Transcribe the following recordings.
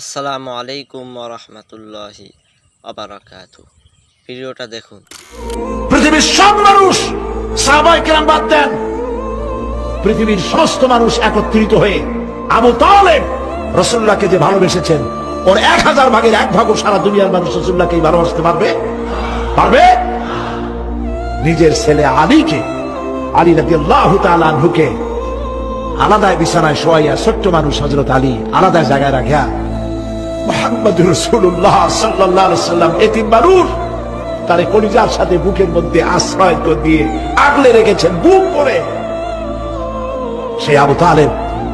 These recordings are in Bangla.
আসসালামু আলাইকুম রহমতুল্লাহি আবারাকাতু ভিডিওটা দেখুন। পৃথিবীর সব মানুষ সাহাবাই কেরাম বাদ দেন। পৃথিবীর সমস্ত মানুষ একত্রিত হয়ে আবু তালেব রসুল্লাহকে যে ভালোবেসেছেন, ওর এক হাজার ভাগের এক ভাগও সারা দুনিয়ার মানুষ রসুল্লাহকে ভালোবাসতে পারবে? পারবে? নিজের ছেলে আলীকে, আলী রাজি আল্লাহ আনহুকে আলাদায় বিছানায় শোয়াইয়া ছোট্ট মানুষ হজরত আলী আলাদা জায়গায় রাখিয়া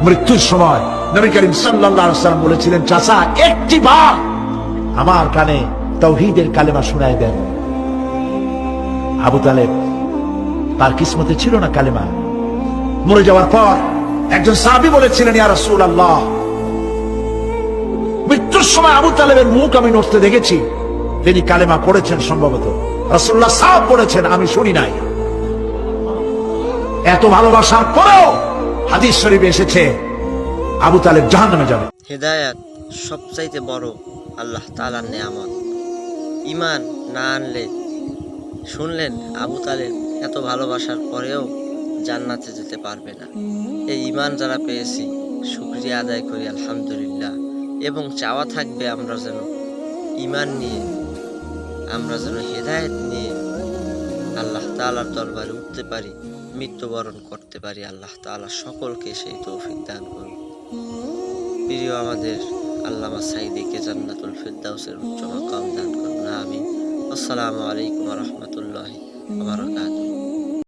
মৃত্যুর সময় নবী করিম সাল্লাম বলেছিলেন, চাচা, একটি বার আমার কানে তৌহিদের কালেমা শোনায় দেন। আবু তালেব, তার কিসমতে ছিল না কালেমা। মরে যাওয়ার পর একজন সাহাবী বলেছিলেন, ইয়া রাসূলুল্লাহ মৃত্যুর সময় আবু তালেবের মুখ আমি নড়তে দেখেছি। তিনি কালেমা পড়েছেন সম্ভবত। রাসূলুল্লাহ সাহেব পড়েছেন, আমি শুনি নাই। এত ভালোবাসার পরেও হাদিস শরীফে এসেছে, আবু তালেব জাহান্নামে যাবে। হেদায়াত সবচাইতে বড় আল্লাহ তালার নেয়ামত। ইমান না আনলে, শুনলেন আবু তালেব, এত ভালোবাসার পরেও জান্নাতে যেতে পারবে না। এই ইমান যারা পেয়েছি, শুক্রিয়া আদায় করি, আলহামদুলিল্লাহ। এবং চাওয়া থাকবে আমরা যেন ইমান নিয়ে, আমরা যেন হেদায়েত নিয়ে আল্লাহ তালার দরবারে উঠতে পারি, মৃত্যুবরণ করতে পারি, আল্লাহ তাআলা সকলকে সেই তৌফিক দান করুন। প্রিয় আমাদের আল্লামা সাইদিকে জান্নাতুল ফিরদাউসের উচ্চ মাকাম দান করুন। আমিন। আসসালামু আলাইকুম রহমতুল্লাহি বারাকাতুহু।